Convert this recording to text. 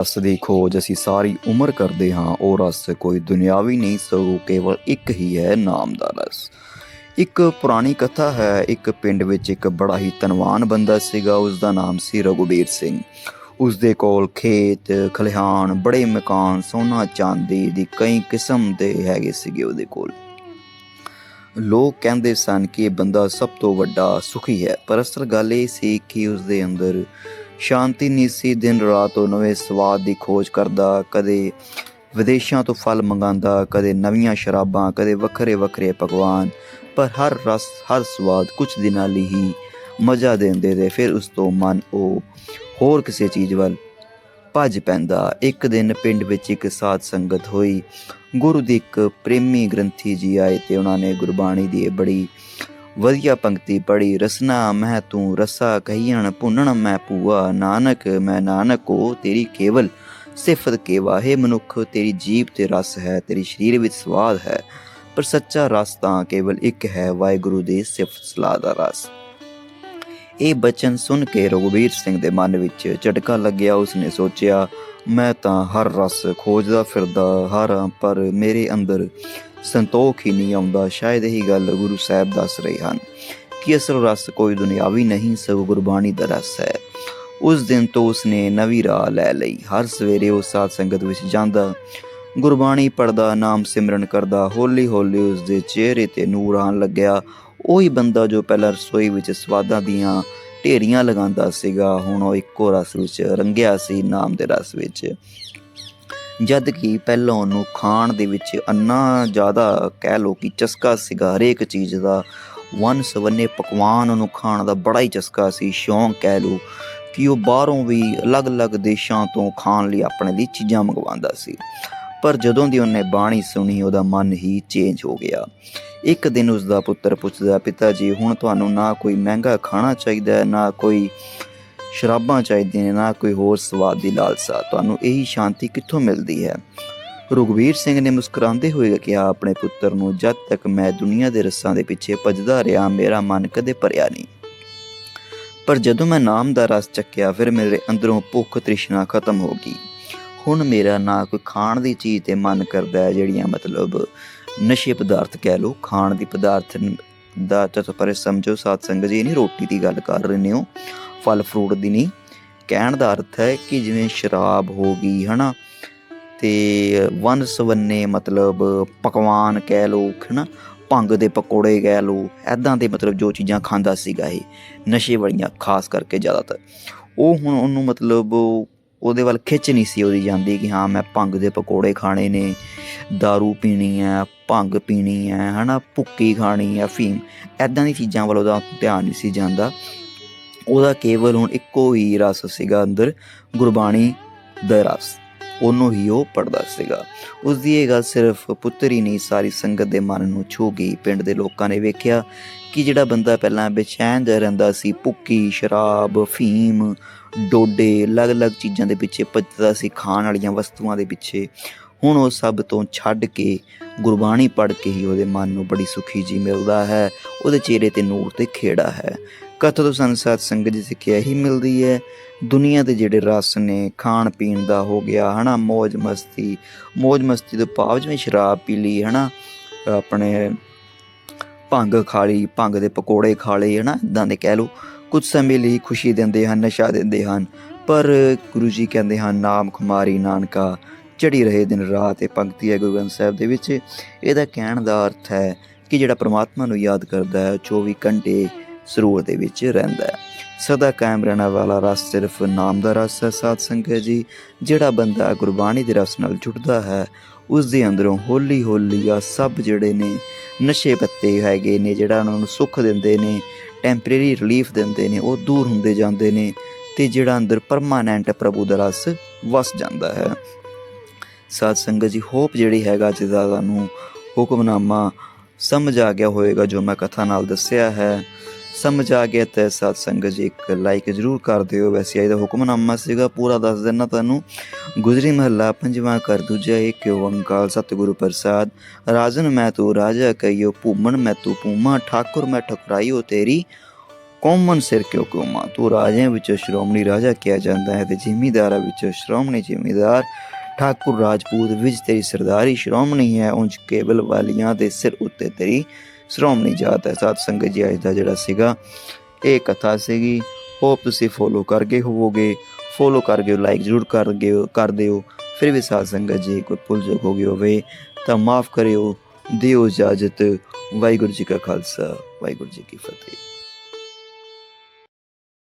ਰਸ ਦੀ ਖੋਜ ਅਸੀਂ ਸਾਰੀ ਉਮਰ ਕਰਦੇ ਹਾਂ, ਉਹ ਰਸ ਕੋਈ ਦੁਨਿਆਵੀ ਨਹੀਂ, ਸਗੋਂ ਕੇਵਲ ਇੱਕ ਹੀ ਹੈ, ਨਾਮ ਦਾ ਰਸ। ਇੱਕ ਪੁਰਾਣੀ ਕਥਾ ਹੈ, ਇੱਕ ਪਿੰਡ ਵਿੱਚ ਇੱਕ ਬੜਾ ਹੀ ਧਨਵਾਨ ਬੰਦਾ ਸੀਗਾ ਉਸ ਦਾ ਨਾਮ ਸੀ ਰਘੁਬੀਰ ਸਿੰਘ। ਉਸ ਦੇ ਕੋਲ ਖੇਤ ਖਲਿਹਾਨ ਬੜੇ ਮਕਾਨ, ਸੋਨਾ ਚਾਂਦੀ ਦੀ ਕਈ ਕਿਸਮ ਦੇ ਹੈਗੇ ਸੀਗੇ ਉਹਦੇ ਕੋਲ। ਲੋਕ ਕਹਿੰਦੇ ਸਨ ਕਿ ਇਹ ਬੰਦਾ ਸਭ ਤੋਂ ਵੱਡਾ ਸੁਖੀ ਹੈ, ਪਰ ਅਸਲ ਗੱਲ ਇਹ ਸੀ ਕਿ ਉਸ ਦੇ ਅੰਦਰ ਸ਼ਾਂਤੀ ਨਹੀਂ ਸੀ, ਦਿਨ ਰਾਤ ਉਹ ਨਵੇਂ ਸਵਾਦ ਦੀ ਖੋਜ ਕਰਦਾ, ਕਦੇ ਵਿਦੇਸ਼ਾਂ ਤੋਂ ਫਲ ਮੰਗਾਉਂਦਾ, ਕਦੇ ਨਵੀਆਂ ਸ਼ਰਾਬਾਂ, ਕਦੇ ਵੱਖਰੇ ਵੱਖਰੇ ਪਕਵਾਨ, ਪਰ ਹਰ ਰਸ, ਹਰ ਸਵਾਦ ਕੁਝ ਦਿਨਾਂ ਲਈ ਹੀ ਮਜ਼ਾ ਦਿੰਦੇ ਤੇ ਫਿਰ ਉਸ ਤੋਂ ਮਨ ਉਹ ਹੋਰ ਕਿਸੇ ਚੀਜ਼ ਵੱਲ ਭੱਜ ਪੈਂਦਾ। ਇੱਕ ਦਿਨ ਪਿੰਡ ਵਿੱਚ ਇੱਕ ਸਾਧ ਸੰਗਤ ਹੋਈ। ਗੁਰੂ ਦੀ ਇੱਕ ਪ੍ਰੇਮੀ ਗ੍ਰੰਥੀ ਜੀ ਆਏ ਤੇ ਉਹਨਾਂ ਨੇ ਗੁਰਬਾਣੀ ਦੀ ਇਹ ਬੜੀ ਵਧੀਆ ਪੰਕਤੀ ਪੜੀ ਰਸਨਾ, ਮੈਂ ਤੂੰ ਰਸਾ ਕਹੀਣ ਭੁੰਨਣ, ਮੈਂ ਪੂਆ ਨਾਨਕ, ਮੈਂ ਨਾਨਕੋ ਤੇਰੀ ਕੇਵਲ। ਸਿਫਤ ਕੇ ਹੈ ਮਨੁੱਖ, ਤੇਰੀ ਜੀਬ ਤੇ ਰਸ ਹੈ, ਤੇਰੀ ਸਰੀਰ ਵਿੱਚ ਸਵਾਦ ਹੈ। ਪਰ ਸੱਚਾ ਰਸ ਤਾਂ ਕੇਵਲ ਇੱਕ ਹੈ, ਵਾਹਿਗੁਰੂ ਦੀ ਸਿਫਤ ਸਲਾਹ ਦਾ ਰਸ। ਇਹ ਬਚਨ ਸੁਣ ਕੇ ਰਘੁਬੀਰ ਸਿੰਘ ਦੇ ਮਨ ਵਿੱਚ ਝਟਕਾ ਲੱਗਿਆ, ਉਸਨੇ ਸੋਚਿਆ, ਮੈਂ ਤਾਂ ਹਰ ਰਸ ਖੋਜਦਾ ਫਿਰਦਾ ਹਾਂ ਪਰ ਮੇਰੇ ਅੰਦਰ ਸੰਤੋਖ ਹੀ ਨਹੀਂ ਆਉਂਦਾ। ਸ਼ਾਇਦ ਇਹੀ ਗੱਲ ਗੁਰੂ ਸਾਹਿਬ ਦੱਸ ਰਹੇ ਹਨ ਕਿ ਅਸਲ ਰਸ ਕੋਈ ਦੁਨਿਆਵੀ ਨਹੀਂ, ਸਗੋਂ ਗੁਰਬਾਣੀ ਦਾ ਰਸ ਹੈ। ਉਸ ਦਿਨ ਤੋਂ ਉਸਨੇ ਨਵੀਂ ਰਾਹ ਲੈ ਲਈ। ਹਰ ਸਵੇਰੇ ਉਹ ਸਾਧ ਸੰਗਤ ਵਿੱਚ ਜਾਂਦਾ, ਗੁਰਬਾਣੀ ਪੜਦਾ ਨਾਮ ਸਿਮਰਨ ਕਰਦਾ ਹੌਲੀ ਹੌਲੀ ਉਸ ਦੇ ਚਿਹਰੇ ਤੇ ਨੂਰ ਆਉਣ ਲੱਗਿਆ। ਉਹੀ ਬੰਦਾ ਜੋ ਪਹਿਲਾਂ ਰਸੋਈ ਵਿੱਚ ਸਵਾਦਾਂ ਦੀਆਂ ਢੇਰੀਆਂ ਲਗਾਉਂਦਾ ਸੀਗਾ, ਹੁਣ ਉਹ ਇੱਕੋ ਰਸ ਵਿੱਚ ਰੰਗਿਆ ਸੀ ਨਾਮ ਦੇ ਰਸ ਵਿੱਚ। ਜਦ ਕਿ ਪਹਿਲਾਂ ਉਹਨੂੰ ਖਾਣ ਦੇ ਵਿੱਚ ਅੰਨਾ ਜ਼ਿਆਦਾ ਕਹਿ ਲੋ ਕਿ ਚਸਕਾ ਸੀਗਾ, ਹਰੇਕ ਚੀਜ਼ ਦਾ। ਵਨ ਸਵੰਨੇ ਪਕਵਾਨ ਉਹਨੂੰ ਖਾਣ ਦਾ ਬੜਾ ਹੀ ਚਸਕਾ ਸੀ, ਸ਼ੌਂਕ ਕਹਿ ਲੋ ਕਿ ਉਹ ਬਾਹਰੋਂ ਵੀ ਅਲੱਗ-ਅਲੱਗ ਦੇਸ਼ਾਂ ਤੋਂ ਖਾਣ ਲਈ ਆਪਣੇ ਲਈ ਚੀਜ਼ਾਂ ਮੰਗਵਾਉਂਦਾ ਸੀ। ਪਰ ਜਦੋਂ ਦੀ ਉਹਨੇ ਬਾਣੀ ਸੁਣੀ, ਉਹਦਾ ਮਨ ਹੀ ਚੇਂਜ ਹੋ ਗਿਆ। ਇੱਕ ਦਿਨ ਉਸ ਦਾ ਪੁੱਤਰ ਪੁੱਛਦਾ, ਪਿਤਾ ਜੀ, ਹੁਣ ਤੁਹਾਨੂੰ ਨਾ ਕੋਈ ਮਹਿੰਗਾ ਖਾਣਾ ਚਾਹੀਦਾ ਹੈ, ਨਾ ਕੋਈ ਸ਼ਰਾਬਾਂ ਚਾਹੀਦੀਆਂ ਨੇ, ਨਾ ਕੋਈ ਹੋਰ ਸਵਾਦ ਦੀ ਲਾਲਸਾ। ਤੁਹਾਨੂੰ ਇਹੀ ਸ਼ਾਂਤੀ ਕਿੱਥੋਂ ਮਿਲਦੀ ਹੈ? ਰੁਗਵੀਰ ਸਿੰਘ ਨੇ ਮੁਸਕਰਾਉਂਦੇ ਹੋਏ ਕਿਹਾ, ਆਪਣੇ ਪੁੱਤਰ ਨੂੰ ਜਦ ਤੱਕ ਮੈਂ ਦੁਨੀਆ ਦੇ ਰਸਾਂ ਦੇ ਪਿੱਛੇ ਭੱਜਦਾ ਰਿਹਾ, ਮੇਰਾ ਮਨ ਕਦੇ ਭਰਿਆ ਨਹੀਂ। ਪਰ ਜਦੋਂ ਮੈਂ ਨਾਮ ਦਾ ਰਸ ਚੱਕਿਆ, ਫਿਰ ਮੇਰੇ ਅੰਦਰੋਂ ਭੁੱਖ ਤ੍ਰਿਸ਼ਨਾ ਖਤਮ ਹੋ ਗਈ। ਹੁਣ ਮੇਰਾ ਨਾ ਕੋਈ ਖਾਣ ਦੀ ਚੀਜ਼ ਤੇ ਮਨ ਕਰਦਾ ਹੈ, ਜਿਹੜੀਆਂ ਮਤਲਬ ਨਸ਼ੇ ਪਦਾਰਥ ਕਹਿ ਲੋ ਖਾਣ ਦੀ ਪਦਾਰਥ ਦਾ ਤਾਂ ਪਰ ਸਮਝੋ, ਸਾਧ ਸੰਗਤ ਜੀ ਨਹੀਂ ਰੋਟੀ ਦੀ ਗੱਲ ਕਰ ਰਹੇ ਹੋ ਫਲ ਫਰੂਟ ਦੀ ਨਹੀਂ। ਕਹਿਣ ਦਾ ਅਰਥ ਹੈ ਕਿ ਜਿਵੇਂ ਸ਼ਰਾਬ ਹੋ ਗਈ, ਹਨਾ, ਤੇ ਵਨ ਸਵੰਨੇ ਮਤਲਬ ਪਕਵਾਨ ਕਹਿ ਲੋ ਹਨਾ, ਭੰਗ ਦੇ ਪਕੌੜੇ ਕਹਿ ਲੋ ਐਦਾਂ ਦੇ ਮਤਲਬ ਜੋ ਚੀਜ਼ਾਂ ਖਾਂਦਾ ਸੀਗਾ ਇਹ, ਨਸ਼ੇ ਵਾਲੀਆਂ, ਖਾਸ ਕਰਕੇ ਜ਼ਿਆਦਾਤਰ। ਉਹ ਹੁਣ ਉਹਨੂੰ ਮਤਲਬ ਉਹਦੇ ਵੱਲ ਖਿੱਚ ਨਹੀਂ ਸੀ ਉਹਦੀ ਜਾਂਦੀ ਕਿ ਹਾਂ, ਮੈਂ ਭੰਗ ਦੇ ਪਕੌੜੇ ਖਾਣੇ ਨੇ दारू ਪੀਣੀ ਹੈ, ਭੰਗ ਪੀਣੀ ਹੈ, ਹਨਾ, ਭੁੱਕੀ ਖਾਣੀ ਹੈ, ਫੀਮ ਐਦਾਂ ਦੀ ਚੀਜ਼ਾਂ ਵੱਲ ਉਹਦਾ ਧਿਆਨ ਨਹੀਂ ਸੀ ਜਾਂਦਾ। ਉਹਦਾ ਕੇਵਲ ਹੁਣ ਇੱਕੋ ਹੀ ਰਸ ਸੀਗਾ ਅੰਦਰ, ਗੁਰਬਾਣੀ ਦਾ ਰਸ। ਉਹਨੂੰ ਹੀ ਉਹ ਪੜਦਾ ਸੀਗਾ। ਉਸ ਦੀ ਇਹ ਗੱਲ ਸਿਰਫ ਪੁੱਤਰ ਹੀ ਨਹੀਂ, ਸਾਰੀ ਸੰਗਤ ਦੇ ਮਨ ਨੂੰ ਛੂ ਗਈ। ਪਿੰਡ ਦੇ ਲੋਕਾਂ ਨੇ ਵੇਖਿਆ ਕਿ ਜਿਹੜਾ ਬੰਦਾ ਪਹਿਲਾਂ ਬੇਚੈਨ ਜਿਹਾ ਰਹਿੰਦਾ ਸੀ, ਭੁੱਕੀ, ਸ਼ਰਾਬ, ਫੀਮ, ਡੋਡੇ, ਅਲੱਗ-ਅਲੱਗ ਚੀਜ਼ਾਂ ਦੇ ਪਿੱਛੇ ਭੱਜਦਾ ਸੀ, ਖਾਣ ਵਾਲੀਆਂ ਵਸਤੂਆਂ ਦੇ ਪਿੱਛੇ। ਹੁਣ ਉਹ ਸਭ ਤੋਂ ਛੱਡ ਕੇ ਗੁਰਬਾਣੀ ਪੜ੍ਹ ਕੇ ਹੀ ਉਹਦੇ ਮਨ ਨੂੰ ਬੜੀ ਸੁਖੀ ਜੀ ਮਿਲਦਾ ਹੈ। ਉਹਦੇ ਚਿਹਰੇ ਤੇ ਨੂਰ ਤੇ ਖੇੜਾ ਹੈ। ਕਥਾ ਤੋਂ ਸੰਸਾਰ ਸੰਗਤ ਦੀ ਸਿੱਖਿਆ ਹੀ ਮਿਲਦੀ ਹੈ। ਦੁਨੀਆ ਦੇ ਜਿਹੜੇ ਰਸ ਨੇ, ਖਾਣ ਪੀਣ ਦਾ ਹੋ ਗਿਆ, ਹਨਾ ਮौज ਮਸਤੀ ਮौज ਮਸਤੀ ਤੋਂ ਭਾਵ ਜਿਵੇਂ ਸ਼ਰਾਬ ਪੀ ਲਈ, ਹਨਾ, ਆਪਣੇ ਭੰਗ ਖਾ ਲਈ, ਭੰਗ ਦੇ ਪਕੌੜੇ ਖਾ ਲਏ, ਹਨਾ, ਇਦਾਂ ਦੇ ਕਹਿ ਲਓ। ਕੁਝ ਸਮੇਂ ਲਈ ਖੁਸ਼ੀ ਦਿੰਦੇ ਹਨ, ਨਸ਼ਾ ਦਿੰਦੇ ਹਨ। ਪਰ ਗੁਰੂ ਜੀ ਕਹਿੰਦੇ ਹਨ, ਨਾਮ ਖੁਮਾਰੀ ਨਾਨਕਾ ਚੜੀ ਰਹੇ ਦਿਨ ਰਾਤ ਇਹ ਪੰਕਤੀ ਹੈ ਗੁਰੂ ਗ੍ਰੰਥ ਸਾਹਿਬ ਦੇ ਵਿੱਚ। ਇਹਦਾ ਕਹਿਣ ਦਾ ਅਰਥ ਹੈ ਕਿ ਜਿਹੜਾ ਪ੍ਰਮਾਤਮਾ ਨੂੰ ਯਾਦ ਕਰਦਾ ਹੈ 24 ਘੰਟੇ ਸਰੂਰ ਦੇ ਵਿੱਚ ਰਹਿੰਦਾ ਹੈ। ਸਦਾ ਕਾਇਮ ਰਹਿਣ ਵਾਲਾ ਰਸ ਸਿਰਫ ਨਾਮ ਦਾ ਰਸ ਹੈ, ਸਾਧ ਸੰਗਤ ਜੀ। ਜਿਹੜਾ ਬੰਦਾ ਗੁਰਬਾਣੀ ਦੇ ਰਸ ਨਾਲ ਜੁੜਦਾ ਹੈ ਉਸ ਦੇ ਅੰਦਰੋਂ ਹੌਲੀ ਹੌਲੀ ਆ ਸਭ ਜਿਹੜੇ ਨੇ, ਨਸ਼ੇ ਪੱਤੇ ਹੈਗੇ ਨੇ, ਜਿਹੜਾ ਉਹਨਾਂ ਨੂੰ ਸੁੱਖ ਦਿੰਦੇ ਨੇ, ਟੈਂਪਰੇਰੀ ਰਿਲੀਫ ਦਿੰਦੇ ਨੇ, ਉਹ ਦੂਰ ਹੁੰਦੇ ਜਾਂਦੇ ਨੇ ਤੇ ਜਿਹੜਾ ਅੰਦਰ ਪਰਮਾਨੈਂਟ ਪ੍ਰਭੂ ਦਾ ਰਸ ਵਸ ਜਾਂਦਾ ਹੈ। ਸਾਧ ਸੰਗਤ ਜੀ, ਹੋਪ ਜਿਹੜੀ ਹੈਗਾ ਜਿਹਦਾ ਤੁਹਾਨੂੰ ਹੁਕਮਨਾਮਾ ਸਮਝ ਆ ਗਿਆ ਹੋਵੇਗਾ, ਜੋ ਮੈਂ ਕਥਾ ਨਾਲ ਦੱਸਿਆ ਹੈ। ਸਮਝ ਆ ਗਿਆ ਤਾਂ ਸਾਧ ਸੰਗਤ ਜੀ, ਇੱਕ ਲਾਈਕ ਜ਼ਰੂਰ ਕਰ ਦਿਓ। ਵੈਸੇ ਇਹਦਾ ਹੁਕਮਨਾਮਾ ਸੀਗਾ ਪੂਰਾ ਦੱਸ ਦੇਣਾ ਤੁਹਾਨੂੰ। ਗੁਜਰੀ ਮਹੱਲਾ, ਪੰਜਵਾਂ ਕਰ ਦੂਜਾ ਇੱਕ ਓੰਕਾਰ ਸਤਿਗੁਰੂ ਪ੍ਰਸਾਦ। ਰਾਜਨ ਮੈਂ ਤੂੰ, ਰਾਜਾ ਕਈਓ ਭੂਮਣ ਮੈਂ ਤੂੰ, ਭੂਮਾ ਠਾਕੁਰ ਮੈਂ ਠਕਰਾਈਓ ਤੇਰੀ। ਕੌਮਨ ਸਿਰ ਕਿਉ ਕੌਮਾ ਤੂੰ ਰਾਜਿਆਂ ਵਿੱਚੋਂ ਸ਼੍ਰੋਮਣੀ ਰਾਜਾ ਕਿਹਾ ਜਾਂਦਾ ਹੈ ਤੇ ਜ਼ਿਮੀਦਾਰਾਂ ਵਿੱਚੋਂ ਸ਼੍ਰੋਮਣੀ ਜ਼ਿਮੀਦਾਰ ਠਾਕੁਰ ਰਾਜਪੂਤ ਵਿੱਚ ਤੇਰੀ ਸਰਦਾਰੀ ਸ਼੍ਰੋਮਣੀ ਹੈ ਉਂਝ ਕੇਵਲ ਵਾਲੀਆਂ ਦੇ ਸਿਰ ਉੱਤੇ ਤੇਰੀ ਸ਼੍ਰੋਮਣੀ ਜਾਤ ਹੈ। ਸਾਧ ਸੰਗਤ ਜੀ, ਅੱਜ ਦਾ ਜਿਹੜਾ ਸੀਗਾ, ਇਹ ਕਥਾ ਸੀਗੀ, ਹੋਪ ਤੁਸੀਂ ਫੋਲੋ ਕਰਕੇ ਹੋਵੋਗੇ ਫੋਲੋ ਕਰਕੇ ਗਏ ਲਾਈਕ ਜ਼ਰੂਰ ਕਰ ਗਏ ਕਰ ਦਿਓ। ਫਿਰ ਵੀ ਸਾਧ ਸੰਗਤ ਜੀ, ਕੋਈ ਭੁੱਲ ਚੁੱਕ ਹੋ ਗਈ ਹੋਵੇ, ਤਾਂ ਮਾਫ ਕਰਿਓ, ਦਿਓ ਇਜਾਜ਼ਤ। ਵਾਹਿਗੁਰੂ ਜੀ ਕਾ ਖਾਲਸਾ, ਵਾਹਿਗੁਰੂ ਜੀ ਕੀ ਫਤਿਹ।